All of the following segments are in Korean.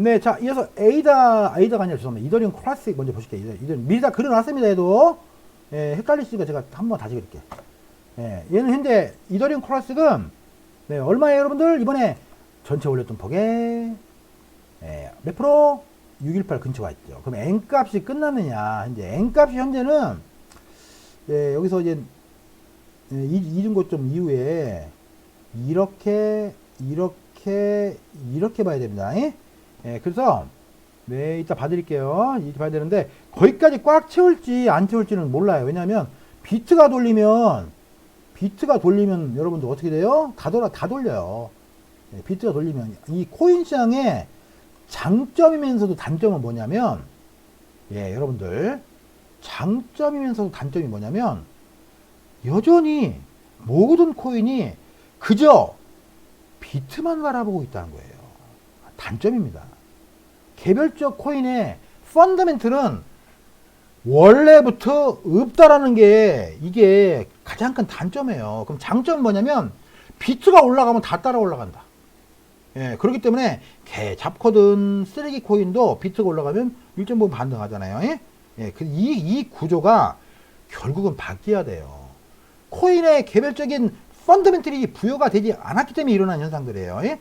네, 자, 이어서 에이다, 에이다가 아니라 죄송합니다. 이더리움 클래식 먼저 보실게요. 이더- 이더리움 미리 다 그려놨습니다, 얘도. 예, 헷갈리시니까 제가 한 번 다시 그릴게요. 예, 얘는 현재 이더리움 클래식은, 네, 얼마예요, 여러분들? 이번에 전체 올렸던 폭에, 예, 몇 프로? 618 근처가 있죠. 그럼 N 값이 끝났느냐. 현재 N 값이 현재는, 예, 여기서 이제, 예, 이, 이중고점 이후에, 이렇게, 이렇게, 이렇게 봐야 됩니다. 예? 예, 그래서 네 이따 봐드릴게요. 이렇게 봐야 되는데 거기까지 꽉 채울지 안 채울지는 몰라요. 왜냐하면 비트가 돌리면 비트가 돌리면 여러분들 어떻게 돼요? 다 돌아 다 돌려요. 예, 비트가 돌리면 이 코인 시장의 장점이면서도 단점은 뭐냐면 예 여러분들 장점이면서도 단점이 뭐냐면 여전히 모든 코인이 그저 비트만 바라보고 있다는 거예요. 단점입니다. 개별적 코인의 펀더멘틀은 원래부터 없다라는 게 이게 가장 큰 단점이에요. 그럼 장점은 뭐냐면 비트가 올라가면 다 따라 올라간다. 예, 그렇기 때문에 개 잡코든 쓰레기 코인도 비트가 올라가면 일정 부분 반등하잖아요. 예, 예, 그 이, 이 구조가 결국은 바뀌어야 돼요. 코인의 개별적인 펀더멘틀이 부여가 되지 않았기 때문에 일어난 현상들이에요. 예?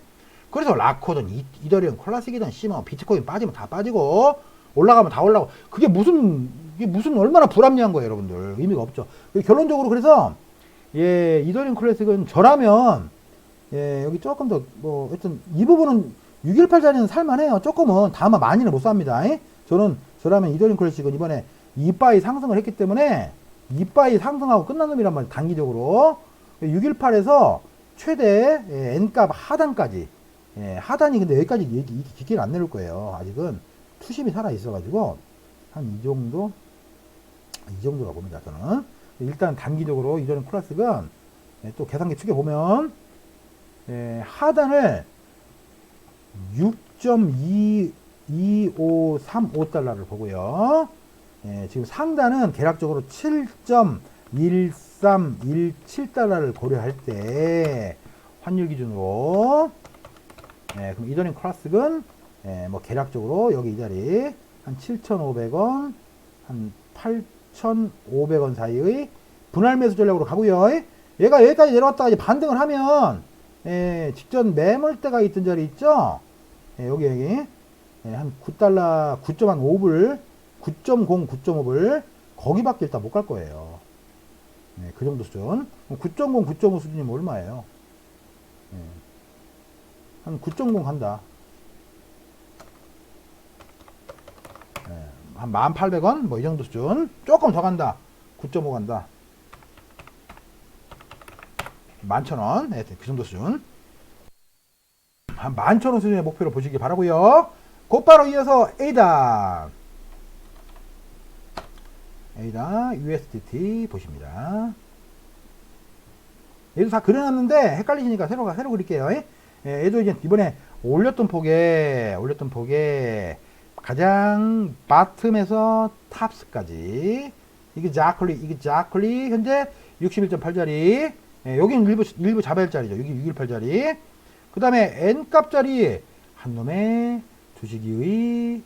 그래서 라코든 이- 이더리움 클래식이든 씨뭐 비트코인 빠지면 다 빠지고 올라가면 다 올라가고 그게 무슨 이게 무슨 얼마나 불합리한 거예요, 여러분들. 의미가 없죠. 결론적으로 그래서 예, 이더리움 클래식은 저라면 예, 여기 조금 더 뭐 하여튼 이 부분은 618짜리는 살만해요. 조금은 다만 많이는 못 삽니다. 예? 저는 저라면 이더리움 클래식은 이번에 이바이 상승을 했기 때문에 이바이 상승하고 끝난 놈이란 말이에요. 단기적으로 618에서 최대 예, N값 하단까지 예, 하단이 근데 여기까지 얘기, 깊게는 안 내릴 거예요. 아직은 투심이 살아 있어가지고 한 이 정도 이 정도가 봅니다. 저는 일단 단기적으로 이전 클래식은 예, 또 계산기 축에 보면 예, 하단을 6.2535달러를 보고요. 예, 지금 상단은 대략적으로 7.1317달러를 고려할 때 환율 기준으로 예, 그럼 이더링 클래식은 예, 뭐 계략적으로 여기 이 자리 한 7,500원, 한 8,500원 사이의 분할 매수 전략으로 가고요. 얘가 여기까지 내려왔다가 이제 반등을 하면 예, 직전 매물대가 있던 자리 있죠? 예, 여기 여기 예, 한 9달러 9.5불 9.0 9.5불 거기밖에 일단 못 갈 거예요. 예, 그 정도 수준. 9.0 9.5 수준이면 얼마예요? 예, 한 9.0 간다. 예, 한 1,800원? 뭐 이 정도 수준. 조금 더 간다. 9.5 간다. 11,000원. 네, 그 정도 수준. 한 11,000원 수준의 목표를 보시기 바라고요 곧바로 이어서 에이다. 에이다 USDT 보십니다. 얘도 다 그려놨는데 헷갈리시니까 새로 새로 그릴게요. 예, 얘도 이제 이번에 올렸던 폭에 올렸던 폭에 가장 바텀에서 탑스까지 이게 자클리 이게 자클리 현재 61.8짜리 예, 여기는 일부 일부 자발짜리죠. 여기 618짜리 그 다음에 n값짜리 한 놈에 두시기의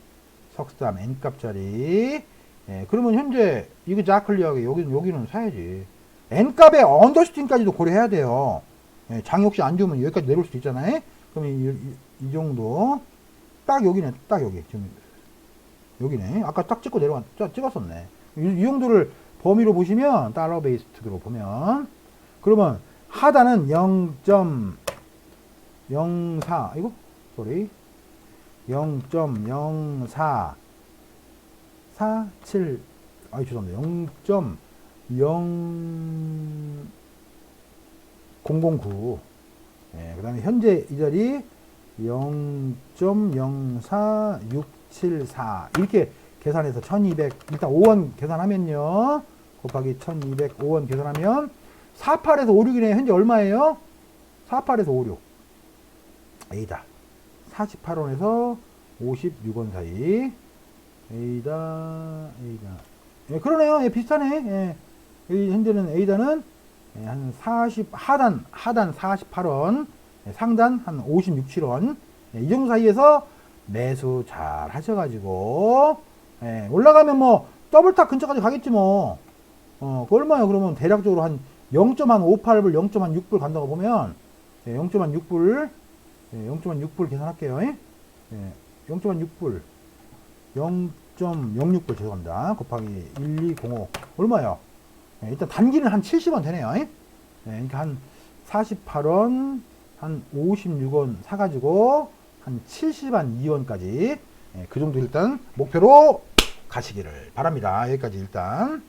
석삼 n값짜리 예, 그러면 현재 이거 자클리하게 여기는 여기는 사야지. n값의 언더슈팅까지도 고려해야 돼요. 예, 장이 혹시 안 좋으면 여기까지 내려올 수도 있잖아요. 그럼 이, 이, 이 정도 딱 여기네, 딱 여기 지금 여기네. 아까 딱 찍고 내려간 딱 찍었었네. 이, 이 정도를 범위로 보시면 달러 베이스트로 보면 그러면 하단은 0.04 이거 소리 0.04 47 아이 죄송합니다. 0.009 예, 그 다음에 현재 이 자리 0.04674 이렇게 계산해서 1200 일단 5원 계산하면요 곱하기 1205원 계산하면 48에서 56이네 현재 얼마예요? 48에서 56 A다 48원에서 56원 사이 A다, A다. 예, 그러네요. 예, 비슷하네. 예. 현재는 A다는 예, 한 40, 하단, 하단 48원, 예, 상단 한 56, 7원. 예, 이 정도 사이에서 매수 잘 하셔가지고 예, 올라가면 뭐 더블탑 근처까지 가겠지 뭐. 어, 그 얼마요? 그러면 대략적으로 한 0.58불, 0.6불 간다고 보면 예, 0.6불, 예, 0.6불 계산할게요. 예, 0.6불, 0.06불 죄송합니다. 곱하기 1205 얼마요? 예, 일단 단기는 한 70원 되네요. 예, 예, 그러니까 한 48원, 한 56원 사가지고 한 70한 2원까지 예, 그 정도 일단 목표로 가시기를 바랍니다. 여기까지 일단